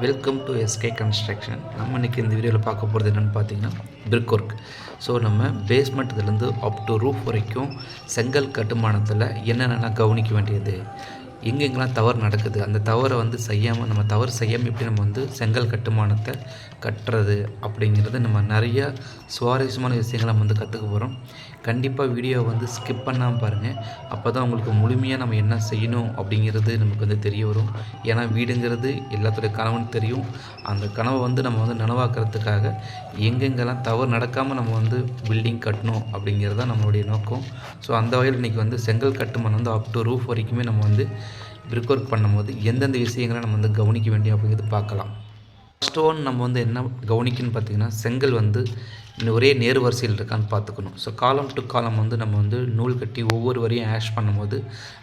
Welcome to SK construction நம்ம இன்றைக்கி இந்த வீடியோவில் பார்க்க போகிறது என்னென்னு பார்த்தீங்கன்னா பிரிக் ஒர்க் ஸோ நம்ம பேஸ்மெண்ட்லேருந்து அப் டு ரூஃப் வரைக்கும் செங்கல் கட்டுமானத்தில் என்னென்னலாம் கவனிக்க வேண்டியது? எங்கெங்கெல்லாம் தவறு நடக்குது? அந்த தவறை வந்து செய்யாமல் நம்ம தவறு செய்யாமல் எப்படி நம்ம வந்து செங்கல் கட்டுமானத்தை கட்டுறது அப்படிங்கிறது நம்ம நிறைய சுவாரஸ்யமான விஷயங்களை நம்ம வந்து கற்றுக்க போகிறோம் கண்டிப்பாக வீடியோ வந்து ஸ்கிப் பண்ணாமல் பாருங்கள் அப்போ தான் உங்களுக்கு முழுமையாக நம்ம என்ன செய்யணும் அப்படிங்கிறது நமக்கு வந்து தெரிய வரும். ஏன்னா வீடுங்கிறது எல்லாத்துடைய கனவுன்னு தெரியும். அந்த கனவை வந்து நம்ம வந்து நனவாக்குறதுக்காக எங்கெங்கெல்லாம் தவறு நடக்காமல் நம்ம வந்து பில்டிங் கட்டணும் அப்படிங்கிறது தான் நம்மளுடைய நோக்கம். ஸோ அந்த வகையில் இன்றைக்கி வந்து செங்கல் கட்டுமானம் வந்து அப் டு ரூஃப் வரைக்குமே நம்ம வந்து பிரிக் ஒர்க் பண்ணும்போது எந்தெந்த விஷயங்களை நம்ம வந்து கவனிக்க வேண்டிய அப்படிங்கிறது பார்க்கலாம். ஃபஸ்ட் ஒன் நம்ம வந்து என்ன கவனிக்கணும்னு பார்த்திங்கன்னா செங்கல் வந்து ஒரே நேர் வரிசையில் இருக்கான்னு பார்த்துக்கணும். ஸோ காலம் டு காலம் வந்து நம்ம வந்து நூல் கட்டி ஒவ்வொரு வரியும் ஆஷ் பண்ணும்போது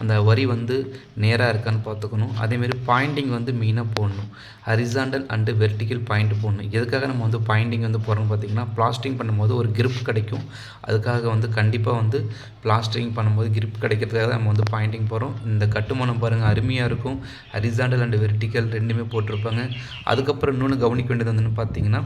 அந்த வரி வந்து நேராக இருக்கான்னு பார்த்துக்கணும். அதேமாரி பாயிண்டிங் வந்து மெயினாக போடணும். ஹரிசாண்டல் அண்டு வெர்டிக்கல் பாயிண்ட் போடணும். எதுக்காக நம்ம வந்து பாயிண்டிங் வந்து போடுறோம்னு பார்த்திங்கன்னா பிளாஸ்டிங் பண்ணும்போது ஒரு கிரிப் கிடைக்கும். அதுக்காக வந்து கண்டிப்பாக வந்து பிளாஸ்டிங் பண்ணும்போது கிரிப் கிடைக்கிறதுக்காக நம்ம வந்து பாயிண்டிங் போகிறோம் இந்த கட்டுமானம் பாருங்கள் அருமையாக இருக்கும். ஹரிசாண்டல் அண்டு வெர்டிக்கல் ரெண்டுமே போட்டிருப்பாங்க. அதுக்கப்புறம் இன்னொன்று கவனிக்க வேண்டியது வந்து பார்த்தீங்கன்னா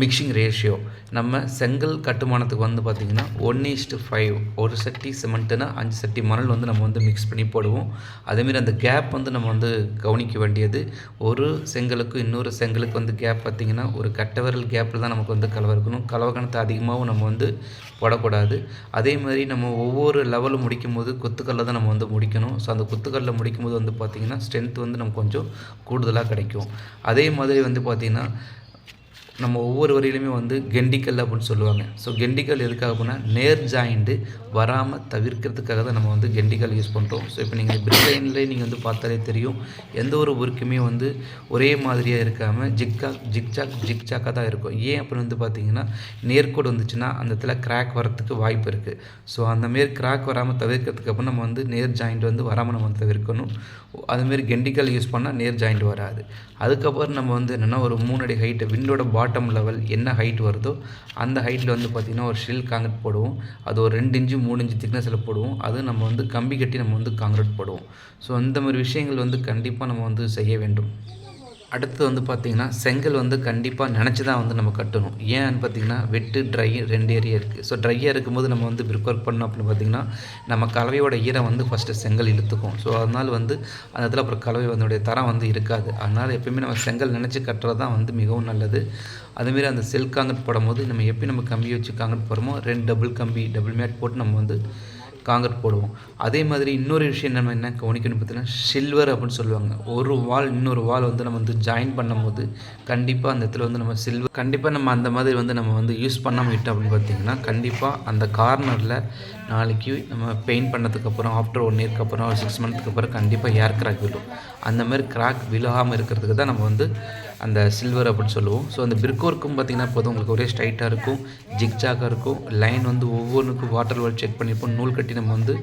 மிக்சிங் ரேஷியோ நம்ம செங்கல் கட்டுமானத்துக்கு வந்து பார்த்திங்கன்னா ஒன் ஈஸ்ட்டு ஃபைவ் ஒரு சட்டி சிமெண்ட்டுனா அஞ்சு சட்டி மணல் வந்து நம்ம வந்து மிக்ஸ் பண்ணி போடுவோம். அதேமாரி அந்த கேப் வந்து நம்ம வந்து கவனிக்க வேண்டியது. ஒரு செங்கலுக்கும் இன்னொரு செங்கலுக்கு வந்து கேப் பார்த்திங்கன்னா ஒரு கட்டவரல் கேப்பில் தான் நமக்கு வந்து கலவை இருக்கணும். கலவக்கணத்தை அதிகமாகவும் நம்ம வந்து போடக்கூடாது. அதே மாதிரி நம்ம ஒவ்வொரு லெவலும் முடிக்கும் போது குத்துக்கல்ல தான் நம்ம வந்து முடிக்கணும். ஸோ அந்த குத்துக்கல்ல முடிக்கும் போது வந்து பார்த்திங்கன்னா ஸ்ட்ரென்த் வந்து நமக்கு கொஞ்சம் கூடுதலாக கிடைக்கும். அதே மாதிரி வந்து பார்த்திங்கன்னா நம்ம ஒவ்வொரு வரியிலுமே வந்து கெண்டிக்கல் அப்படின்னு சொல்லுவாங்க. ஸோ கெண்டிக்கல் எதுக்காக அப்படின்னா நேர் ஜாயிண்ட்டு வராமல் தவிர்க்கிறதுக்காக தான் நம்ம வந்து கெண்டிக்கல் யூஸ் பண்ணுறோம் ஸோ இப்போ நீங்கள் பிரிட்டைன்லேயே நீங்கள் வந்து பார்த்தாலே தெரியும். எந்த ஒரு ஒர்க்குமே வந்து ஒரே மாதிரியாக இருக்காமல் ஜிக்ஜாக் ஜிக்ஜாக் ஜிக்ஜாக்காக தான் இருக்கும். ஏன் அப்படின்னு வந்து பார்த்தீங்கன்னா நேர்கோடு வந்துச்சுன்னா அந்த இடத்துல கிராக் வரத்துக்கு வாய்ப்பு இருக்குது ஸோ அந்தமாரி கிராக் வராமல் தவிர்க்கிறதுக்கு அப்புறம் நம்ம வந்து நேர் ஜாயிண்ட் வந்து வராமல் நம்ம தவிர்க்கணும். அதுமாரி கெண்டிக்கல் யூஸ் பண்ணால் நேர் ஜாயிண்ட் வராது. அதுக்கப்புறம் நம்ம வந்து என்னென்னா ஒரு மூணு அடி ஹைட்டு விண்டோட பாட்டம் லெவல் என்ன ஹைட் வருதோ அந்த ஹைட்டில் வந்து பார்த்திங்கன்னா ஒரு ஷில் காங்கிரட் போடுவோம். அது ஒரு ரெண்டு இன்ச்சு மூணு இன்ச்சு திக்னஸில் போடுவோம். அது நம்ம வந்து கம்பி கட்டி நம்ம வந்து காங்கிரட் போடுவோம். ஸோ அந்த மாதிரி விஷயங்கள் வந்து கண்டிப்பாக நம்ம வந்து செய்ய வேண்டும். அடுத்து வந்து பார்த்திங்கன்னா செங்கல் வந்து கண்டிப்பாக நினச்சி தான் வந்து நம்ம கட்டணும். ஏன்னு பார்த்தீங்கன்னா வெட்டு ட்ரை ரெண்டு ஏரியா இருக்குது ஸோ ட்ரையாக இருக்கும்போது நம்ம வந்து பிரிக் ஒர்க் பண்ணோம் அப்படின்னு பார்த்திங்கன்னா நம்ம கலவையோட ஈரம் வந்து ஃபஸ்ட்டு செங்கல் இழுத்துக்கும். ஸோ அதனால் வந்து அந்த இடத்துல அப்புறம் கலவை அதனுடைய தரம் வந்து இருக்காது. அதனால் எப்பயுமே நம்ம செங்கல் நினச்சி கட்டுறது தான் வந்து மிகவும் நல்லது. அதுமாரி அந்த செல் காங்கிரட் போடும்போது நம்ம எப்படி நம்ம கம்பி வச்சு காங்கிரட் போடுறோமோ ரெண்டு டபுள் கம்பி டபுள் மேட் போட்டு நம்ம வந்து காங்கிரட் போடுவோம். அதே மாதிரி இன்னொரு விஷயம் நம்ம என்ன கவனிக்கணும் பார்த்தீங்கன்னா சில்வர் அப்படின்னு சொல்லுவாங்க. ஒரு வால் இன்னொரு வால் வந்து நம்ம வந்து ஜாயின் பண்ணும்போது கண்டிப்பாக அந்த இடத்துல வந்து நம்ம சில்வர் கண்டிப்பாக நம்ம அந்த மாதிரி வந்து நம்ம வந்து யூஸ் பண்ணாமல் விட்டோம் அப்படின்னு பார்த்தீங்கன்னா கண்டிப்பாக அந்த கார்னரில் நாளைக்கு நம்ம பெயிண்ட் பண்ணதுக்கப்புறம் ஆஃப்டர் ஒன் இயர்க்கு அப்புறம் சிக்ஸ் மந்த்துக்கு அப்புறம் கண்டிப்பாக ஏர் கிராக் விழும். அந்த மாதிரி கிராக் விழாமல் இருக்கிறதுக்கு தான் நம்ம வந்து அந்த சில்வர் அப்படின்னு சொல்லுவோம். ஸோ அந்த பிரிக் ஒர்க்கும் பார்த்திங்கன்னா போதும். உங்களுக்கு ஒரே ஸ்ட்ரைட்டாக இருக்கும். ஜிக்ஜாக்காக இருக்கும். லைன் வந்து ஒவ்வொன்றுக்கும் வாட்டர் வேல் செக் பண்ணியிருப்போம். நூல் கட்டி நம்ம வந்து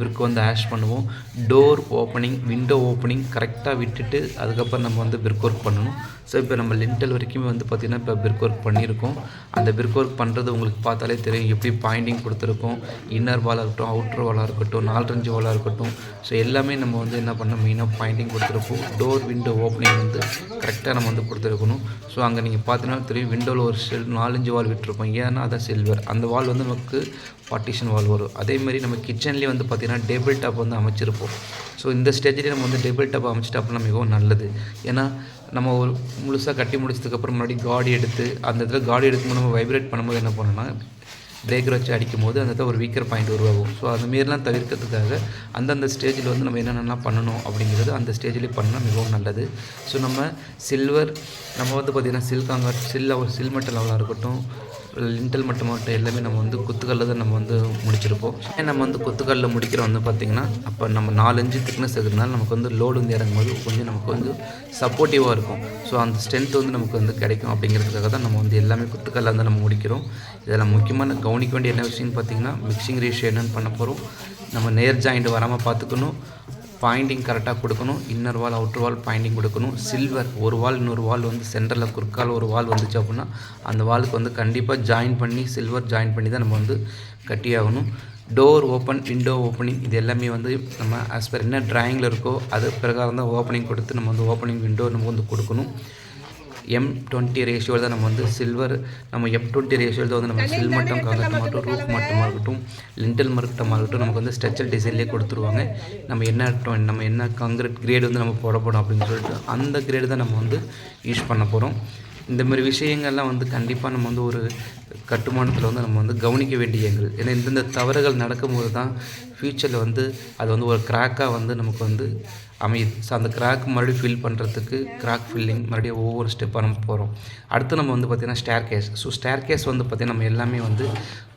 பிரிக் வந்து ஆஷ் பண்ணுவோம். டோர் ஓப்பனிங் விண்டோ ஓப்பனிங் கரெக்டாக விட்டுட்டு அதுக்கப்புறம் நம்ம வந்து பிரிக் ஒர்க் பண்ணணும். ஸோ இப்போ நம்ம லிண்டல் வரைக்குமே வந்து பார்த்திங்கன்னா இப்போ பிரிக் ஒர்க் பண்ணியிருக்கோம். அந்த பிரிக் ஒர்க் பண்ணுறது உங்களுக்கு பார்த்தாலே தெரியும். எப்படி பாயிண்டிங் கொடுத்துருக்கோம். இன்னர் வாலாக இருக்கட்டும் அவுட்டர் வாலாக இருக்கட்டும் நாலஞ்சு வாலாக இருக்கட்டும். ஸோ எல்லாமே நம்ம வந்து என்ன பண்ணோம் மெயினாக பாயிண்டிங் கொடுத்துருப்போம். டோர் விண்டோ ஓப்பனிங் வந்து கரெக்டாக நம்ம வந்து கொடுத்துருக்கணும். ஸோ அங்கே நீங்கள் பார்த்தீங்கன்னா தெரியும் விண்டோவில் ஒரு செல் நாலஞ்சு வால் விட்டுருப்போம். ஏன்னா அதான் சில்வர் அந்த வால் வந்து நமக்கு பார்ட்டிஷன் வால் வரும். அதேமாதிரி நம்ம கிச்சன்லேயே வந்து பார்த்திங்கன்னா டேபிள் டாப் வந்து அமைச்சிருப்போம். ஸோ இந்த ஸ்டேஜ்லேயே நம்ம வந்து டேபிள் டாப் அமைச்சிட்டா அப்படின்னா மிகவும் நல்லது. ஏன்னா நம்ம ஒரு முழுசாக கட்டி முடிச்சதுக்கப்புறம் முன்னாடி காடி எடுத்து அந்த இடத்துல காடி எடுக்கும்போது நம்ம வைப்ரேட் பண்ணும்போது என்ன பண்ணணும்னா பிரேக்கர் வச்சு அடிக்கும் போது அந்த இடத்துல ஒரு வீக்கர் பாயிண்ட் உருவாகும். ஸோ அதுமாரிலாம் தவிர்க்கிறதுக்காக அந்தந்த ஸ்டேஜில் வந்து நம்ம என்னென்னலாம் பண்ணணும் அப்படிங்கிறது அந்த ஸ்டேஜ்லேயே பண்ணால் மிகவும் நல்லது. ஸோ நம்ம சில்வர் நம்ம வந்து பார்த்திங்கன்னா சில்காங்க சில் லெவல் மட்டல் லெவலாக இருக்கட்டும் லிண்டல் மட்டும் மட்டும் எல்லாமே நம்ம வந்து குத்துக்கல்ல தான் நம்ம வந்து முடிச்சிருப்போம். ஏன் நம்ம வந்து குத்துக்கல்ல முடிக்கிறோம் வந்து பார்த்திங்கன்னா அப்போ நம்ம நாலஞ்சு திக்னஸ் இருக்கிறதுனால நமக்கு வந்து லோடு வந்து இறங்கும்போது கொஞ்சம் நமக்கு வந்து சப்போர்ட்டிவாக இருக்கும். ஸோ அந்த ஸ்ட்ரென்த் வந்து நமக்கு வந்து கிடைக்கும் அப்படிங்கிறதுக்காக தான் நம்ம வந்து எல்லாமே குத்துக்கல்ல வந்து நம்ம முடிக்கிறோம். இதில் முக்கியமான கவனிக்க வேண்டிய என்ன விஷயம்னு பார்த்திங்கன்னா மிக்சிங் ரேஷியோ என்னென்னு பண்ண போகிறோம் நம்ம நேர் ஜாயிண்ட் வராமல் பார்த்துக்கணும் பாயிண்டிங் கரெக்டாக கொடுக்கணும். Inner wall outer wall pointing கொடுக்கணும். சில்வர் ஒரு வால் இன்னொரு வால் வந்து சென்டரில் குறுக்கால் ஒரு வால் வந்துச்சு அப்படின்னா அந்த வாலுக்கு வந்து கண்டிப்பாக ஜாயின் பண்ணி சில்வர் ஜாயின் பண்ணி தான் நம்ம வந்து கட்டியாகணும். டோர் ஓப்பன் விண்டோ ஓப்பனிங் இது எல்லாமே வந்து நம்ம ஆஸ் பர் என்ன ட்ராயிங்கில் இருக்கோ அது பிரகாரம் தான் ஓப்பனிங் கொடுத்து நம்ம வந்து ஓப்பனிங் விண்டோ நம்ம வந்து கொடுக்கணும். எம் டுவெண்ட்டி ரேஷியோவில் தான் நம்ம வந்து சில்வர் நம்ம எம் டுவெண்ட்டி ரேஷியோவில் தான் வந்து நம்ம சில் மட்டம் காங்கட்டம் மட்டும் ரூஃப் மட்டமாக இருக்கட்டும் லிண்டல் மட்டமாக இருக்கட்டும் நமக்கு வந்து ஸ்ட்ரக்சர் டிசைன்லேயே கொடுத்துருவாங்க. நம்ம என்ன நம்ம என்ன காங்கிரீட் கிரேட் வந்து நம்ம போட போகிறோம் அப்படின்னு சொல்லிட்டு அந்த கிரேடு தான் நம்ம வந்து யூஸ் பண்ண போகிறோம் இந்த மாதிரி விஷயங்கள்லாம் வந்து கண்டிப்பாக நம்ம வந்து ஒரு கட்டுமானத்தில் வந்து நம்ம வந்து கவனிக்க வேண்டியங்கள் ஏன்னா இந்தந்த தவறுகள் நடக்கும்போது தான் ஃப்யூச்சரில் வந்து அது வந்து ஒரு கிராக்காக வந்து நமக்கு வந்து அமையுது. ஸோ அந்த கிராக் மறுபடியும் ஃபில் பண்ணுறதுக்கு கிராக் ஃபில்லிங் மறுபடியும் ஒவ்வொரு ஸ்டெப்பாக நம்ம போகிறோம் அடுத்து நம்ம வந்து பார்த்திங்கன்னா staircase so staircase வந்து பார்த்திங்கன்னா நம்ம எல்லாமே வந்து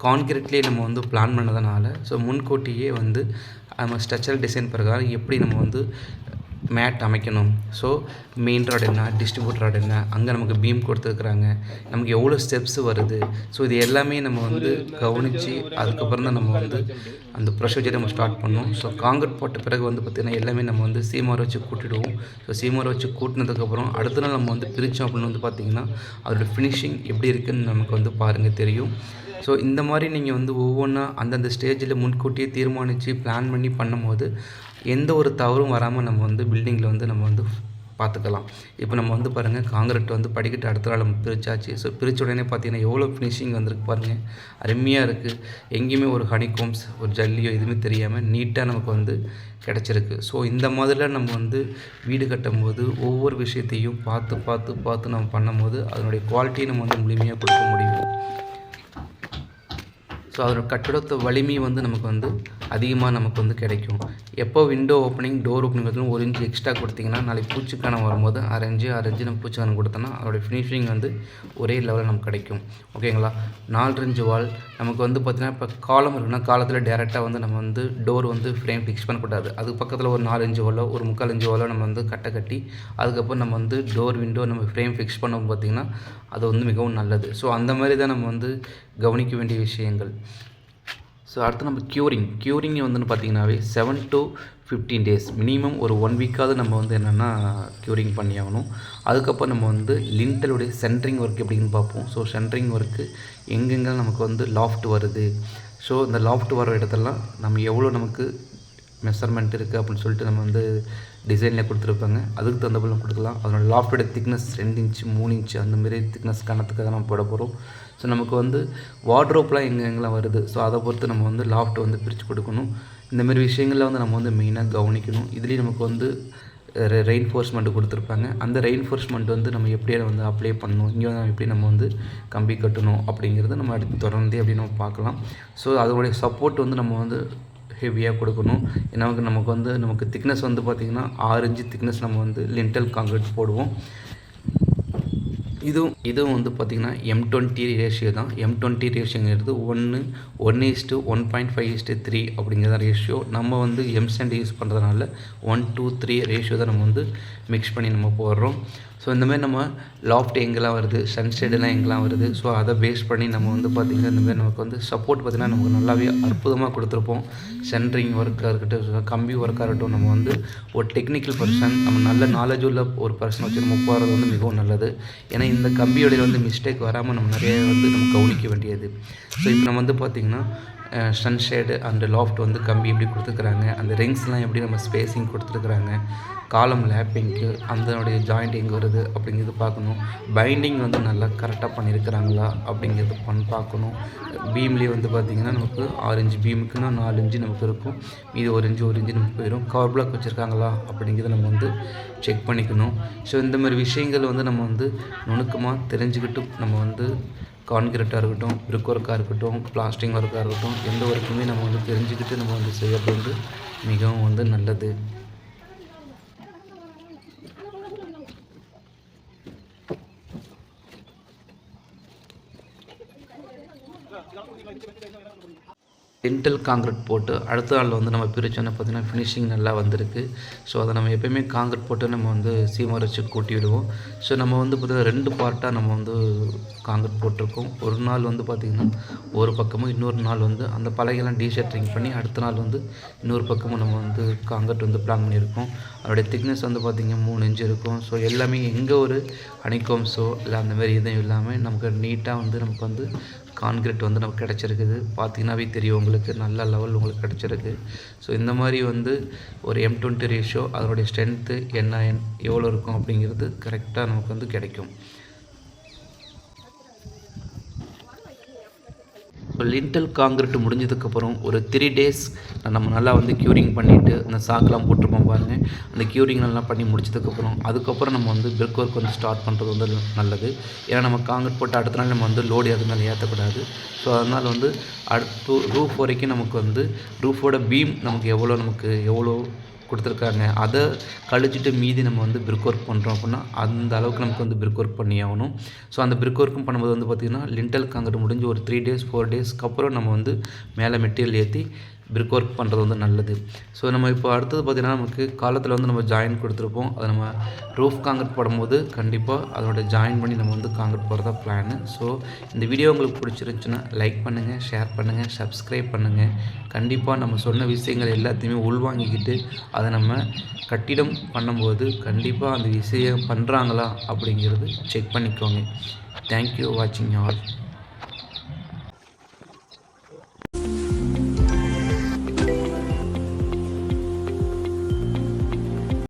கான்கிரீட்லேயே நம்ம வந்து பிளான் பண்ணதுனால ஸோ முன்கூட்டியே வந்து நம்ம ஸ்ட்ரக்சரல் டிசைன் பிரகாரம் எப்படி நம்ம வந்து மேட் அமைக்கணும். ஸோ மெயின் ராட் என்ன டிஸ்ட்ரிபியூட் ராட் என்ன அங்கே நமக்கு பீம் கொடுத்துருக்குறாங்க. நமக்கு எவ்வளோ ஸ்டெப்ஸ் வருது? ஸோ இது எல்லாமே நம்ம வந்து கவனித்து அதுக்கப்புறம் தான் நம்ம வந்து அந்த ப்ரொசீஜரை நம்ம ஸ்டார்ட் பண்ணோம் ஸோ காங்கிரட் போட்ட பிறகு வந்து பார்த்திங்கன்னா எல்லாமே நம்ம வந்து சீமாரை வச்சு கூட்டிடுவோம். ஸோ சீமாரை வச்சு கூட்டினதுக்கப்புறம் அடுத்த நாள் நம்ம வந்து பிரித்தோம் அப்படின்னு வந்து பார்த்திங்கன்னா அதோட ஃபினிஷிங் எப்படி இருக்குதுன்னு நமக்கு வந்து பாருங்கள் தெரியும். ஸோ இந்த மாதிரி நீங்கள் வந்து ஒவ்வொன்றா அந்தந்த ஸ்டேஜில் முன்கூட்டியே தீர்மானித்து பிளான் பண்ணி பண்ணும்போது எந்த ஒரு தவறும் வராமல் நம்ம வந்து பில்டிங்கில் வந்து நம்ம வந்து பார்த்துக்கலாம் இப்போ நம்ம வந்து பாருங்கள் காங்கிரட் வந்து படிக்கட்டு அடுத்த நாள் நம்ம பிரிச்சாச்சு. ஸோ பிரித்த உடனே பார்த்தீங்கன்னா எவ்வளோ ஃபினிஷிங் வந்திருக்கு பாருங்கள் அருமையாக இருக்குது எங்கேயுமே ஒரு ஹனிகோம்ஸ் ஒரு ஜல்லியோ எதுவுமே தெரியாமல் நீட்டாக நமக்கு வந்து கிடச்சிருக்கு. ஸோ இந்த மாதிரிலாம் நம்ம வந்து வீடு கட்டும்போது ஒவ்வொரு விஷயத்தையும் பார்த்து பார்த்து பார்த்து நம்ம பண்ணும்போது அதனுடைய குவாலிட்டியை நம்ம வந்து முழுமையாக கொடுக்க முடியும். ஸோ அதோட கட்டிடத்து வலிமை வந்து நமக்கு வந்து அதிகமாக நமக்கு வந்து கிடைக்கும். எப்போ விண்டோ ஓப்பனிங் டோர் ஓப்பனிங் வந்து ஒரு இன்ச்சு எக்ஸ்ட்ரா கொடுத்தீங்கன்னா நாளைக்கு பூச்சிக்கானம் வரும்போது அரைஞ்சு அரைஞ்சு நம்ம பூச்சிக்கானம் கொடுத்தோன்னா அதோட ஃபினிஷிங் வந்து ஒரே லெவலில் நமக்கு கிடைக்கும். ஓகேங்களா நாலு இன்ச்சு வால் நமக்கு வந்து பார்த்திங்கன்னா இப்போ காலம் இருக்குன்னா காலத்தில் டேரெக்டாக வந்து நம்ம வந்து டோர் வந்து ஃப்ரேம் ஃபிக்ஸ் பண்ணக்கூடாது. அதுக்கு பக்கத்தில் ஒரு நாலு இன்ச்சு ஒரு முக்கால் இன்ச்சு வாலோ நம்ம வந்து கட்டை கட்டி அதுக்கப்புறம் நம்ம வந்து டோர் விண்டோ நம்ம ஃப்ரேம் ஃபிக்ஸ் பண்ணோம் பார்த்திங்கன்னா அது வந்து மிகவும் நல்லது. ஸோ அந்த மாதிரி தான் நம்ம வந்து கவனிக்க வேண்டிய விஷயங்கள். ஸோ அடுத்து நம்ம க்யூரிங் க்யூரிங் வந்து பார்த்தீங்கன்னாவே seven to fifteen days minimum ஒரு ஒன் வீக்காவது நம்ம வந்து என்னென்னா க்யூரிங் பண்ணி ஆகணும் அதுக்கப்புறம் நம்ம வந்து லிண்டலுடைய சென்ட்ரிங் ஒர்க் எப்படின்னு பார்ப்போம். ஸோ சென்ட்ரிங் ஒர்க்கு எங்கெங்கே நமக்கு வந்து லாஃப்ட் வருது. ஸோ இந்த லாஃப்ட் வர இடத்தெல்லாம் நம்ம எவ்வளோ நமக்கு மெஷர்மெண்ட் இருக்குது அப்படின்னு சொல்லிட்டு நம்ம வந்து டிசைனில் கொடுத்துருப்பாங்க. அதுக்கு தகுந்த போல் கொடுக்கலாம். அதனோட லாஃப்டோட திக்னஸ் ரெண்டு இன்ச்சு மூணு இன்ச்சு அந்த மாதிரி திக்னஸ் கணத்துக்காக நம்ம போட போகிறோம் ஸோ நமக்கு வந்து வார்ட்ரோப்லாம் எங்கே எங்கெல்லாம் வருது? ஸோ அதை பொறுத்து நம்ம வந்து லாஃப்ட் வந்து பிரித்து கொடுக்கணும். இந்த மாதிரி விஷயங்களில் வந்து நம்ம வந்து மெயினாக கவனிக்கணும். இதுலேயும் நமக்கு வந்து ரெயின்ஃபோர்ஸ்மெண்ட் கொடுத்துருப்பாங்க. அந்த ரெயின்ஃபோர்ஸ்மெண்ட் வந்து நம்ம எப்படி வந்து அப்ளை பண்ணணும்? இங்கே வந்து எப்படி நம்ம வந்து கம்பி கட்டணும் அப்படிங்கிறத நம்ம அடுத்து தொடர்ந்து எப்படி நம்ம பார்க்கலாம். ஸோ அதோடைய சப்போர்ட் வந்து நம்ம வந்து ஹெவியாக கொடுக்கணும். நமக்கு நமக்கு வந்து நமக்கு திக்னஸ் வந்து பார்த்திங்கன்னா ஆறு இன்ச்சு திக்னஸ் நம்ம வந்து லிண்டல் காங்கிரீட் போடுவோம். இதுவும் இதுவும் வந்து பார்த்திங்கன்னா எம் டுவெண்ட்டி ரேஷியோ தான். எம் டுவெண்ட்டி ரேஷியோங்கிறது ஒன்று one is to one point five is to three அப்படிங்கிறத ரேஷியோ நம்ம வந்து எம் யூஸ் பண்ணுறதுனால ஒன் டூ த்ரீ ரேஷியோ தான் நம்ம வந்து மிக்ஸ் பண்ணி நம்ம போடுறோம். ஸோ இந்த மாதிரி நம்ம லாஃப்ட் எங்கெல்லாம் வருது? சன்செட்லாம் எங்கெல்லாம் வருது? ஸோ அதை பேஸ் பண்ணி நம்ம வந்து பார்த்திங்கன்னா இந்த மாதிரி நமக்கு வந்து சப்போர்ட் பார்த்திங்கன்னா நமக்கு நல்லாவே அற்புதமாக கொடுத்துருப்போம். சென்ட்ரிங் ஒர்க்காக இருக்கட்டும் கம்பி ஒர்க்காக இருக்கட்டும் நம்ம வந்து ஒரு டெக்னிக்கல் பர்சன் நம்ம நல்ல நாலேஜ் உள்ள ஒரு பர்சன் வச்சு நம்ம போகிறது வந்து மிகவும் நல்லது. ஏன்னா இந்த கம்பியோடைய வந்து மிஸ்டேக் வராமல் நம்ம நிறைய வந்து நம்ம கவனிக்க வேண்டியது. ஸோ இப்போ நம்ம வந்து பார்த்திங்கன்னா சன்ஷேடு அந்த லாஃப்ட் வந்து கம்பி எப்படி கொடுத்துருக்குறாங்க? அந்த ரிங்ஸ்லாம் எப்படி நம்ம ஸ்பேஸிங் கொடுத்துருக்குறாங்க? காலம் லேப்பிங்க்கு அதனுடைய ஜாயிண்ட் எங்கே வருது அப்படிங்கிறது பார்க்கணும். பைண்டிங் வந்து நல்லா கரெக்டாக பண்ணியிருக்கிறாங்களா அப்படிங்கிறது பண் பார்க்கணும். பீம்லேயே வந்து பார்த்திங்கன்னா நமக்கு ஆரஞ்சு பீமுக்குன்னா நாலு இன்ச்சு நமக்கு இருக்கும். மீது ஒரு இன்ச்சு ஒரு இன்ச்சு நமக்கு போயிடும் கவர் பிளாக் வச்சுருக்காங்களா அப்படிங்கிறத நம்ம வந்து செக் பண்ணிக்கணும். ஸோ இந்த மாதிரி விஷயங்கள் வந்து நம்ம வந்து நுணுக்கமாக தெரிஞ்சுக்கிட்டு நம்ம வந்து கான்கிரீட்டாக இருக்கட்டும் பிரிக் ஒர்க்காக இருக்கட்டும் பிளாஸ்டிங் ஒர்க்காக இருக்கட்டும் எந்த ஒர்க்குமே நம்ம வந்து தெரிஞ்சுக்கிட்டு நம்ம வந்து செய்யறது வந்து மிகவும் வந்து நல்லது. டென்டல் காங்கிரட் போட்டு அடுத்த நாள் வந்து நம்ம பிரித்தோன்னே பார்த்தீங்கன்னா ஃபினிஷிங் நல்லா வந்திருக்கு. ஸோ அதை நம்ம எப்பயுமே காங்கிரட் போட்டு நம்ம வந்து சீமர் வச்சு கூட்டி விடுவோம் ஸோ நம்ம வந்து பார்த்திங்கன்னா ரெண்டு பார்ட்டாக நம்ம வந்து காங்கிரட் போட்டிருக்கோம். ஒரு நாள் வந்து பார்த்திங்கன்னா ஒரு பக்கமும் இன்னொரு நாள் வந்து அந்த பலகையெல்லாம் டீஷர்ட்டிங் பண்ணி அடுத்த நாள் வந்து இன்னொரு பக்கமும் நம்ம வந்து காங்கிரட் வந்து பிளான் பண்ணியிருக்கோம். அதோடைய திக்னஸ் வந்து பார்த்திங்கன்னா மூணு இன்ச்சு இருக்கும். ஸோ எல்லாமே எங்கே ஒரு ஹனிகோம்ஸோ இல்லை அந்த மாதிரி எதுவும் இல்லாமல் நமக்கு நீட்டாக வந்து நமக்கு வந்து கான்கிரீட் வந்து நமக்கு கிடச்சிருக்குது. பார்த்தீங்கன்னாவே தெரியும் உங்களுக்கு. நல்ல லெவல் உங்களுக்கு கிடச்சிருக்கு. ஸோ இந்த மாதிரி வந்து ஒரு எம் டுவெண்ட்டி ரேஷியோ அதனுடைய ஸ்ட்ரென்த்து என்ன எவ்வளோ இருக்கும் அப்படிங்கிறது கரெக்டாக நமக்கு வந்து கிடைக்கும். இப்போ லிண்டல் காங்கிரீட் முடிஞ்சதுக்கப்புறம் ஒரு த்ரீ டேஸ் நம்ம நல்லா வந்து க்யூரிங் பண்ணிவிட்டு அந்த சாக்கெலாம் போட்டிருப்போம் பாருங்கள் அந்த க்யூரிங் நல்லா பண்ணி முடிச்சதுக்கப்புறம் அதுக்கப்புறம் நம்ம வந்து பிரிக் ஒர்க் வந்து ஸ்டார்ட் பண்ணுறது வந்து நல்லது. ஏன்னா நம்ம காங்கிரட் போட்டு அடுத்த நாள் நம்ம வந்து லோடு அது மேலே ஏற்றக்கூடாது ஸோ அதனால் வந்து அடுத்து ரூஃப் வரைக்கும் நமக்கு வந்து ரூஃபோட பீம் நமக்கு எவ்வளோ நமக்கு எவ்வளோ கொடுத்துருக்காங்க. அதை கழிச்சிட்டு மீதி நம்ம வந்து பிரிக் ஒர்க் பண்ணுறோம் அப்படின்னா அந்த அளவுக்கு நமக்கு வந்து பிரிக் ஒர்க் பண்ணி ஆகணும். ஸோ அந்த பிரிக் ஒர்க்கும் பண்ணும்போது வந்து பார்த்திங்கன்னா லிண்டல் காங்கிரட் முடிஞ்சு ஒரு த்ரீ டேஸ் ஃபோர் டேஸ்க்கு அப்புறம் நம்ம வந்து மேலே மெட்டீரியல் ஏற்றி பிரிக் ஒர்க் பண்ணுறது வந்து நல்லது. ஸோ நம்ம இப்போ அடுத்தது பார்த்திங்கன்னா நமக்கு காலத்தில் வந்து நம்ம ஜாயின் கொடுத்துருப்போம். அதை நம்ம ரூஃப் காங்கிரட் போடும்போது கண்டிப்பாக அதோட ஜாயின் பண்ணி நம்ம வந்து காங்கிரட் போடுறதா பிளான் ஸோ இந்த வீடியோ உங்களுக்கு பிடிச்சிருந்துச்சுன்னா லைக் பண்ணுங்கள் ஷேர் பண்ணுங்கள் சப்ஸ்கிரைப் பண்ணுங்கள் கண்டிப்பாக நம்ம சொன்ன விஷயங்கள் எல்லாத்தையுமே உள்வாங்கிக்கிட்டு அதை நம்ம கட்டிடம் பண்ணும்போது கண்டிப்பாக அந்த விஷயம் பண்ணுறாங்களா அப்படிங்கிறது செக் பண்ணிக்கோங்க. தேங்க்யூ வாட்சிங் ஆல்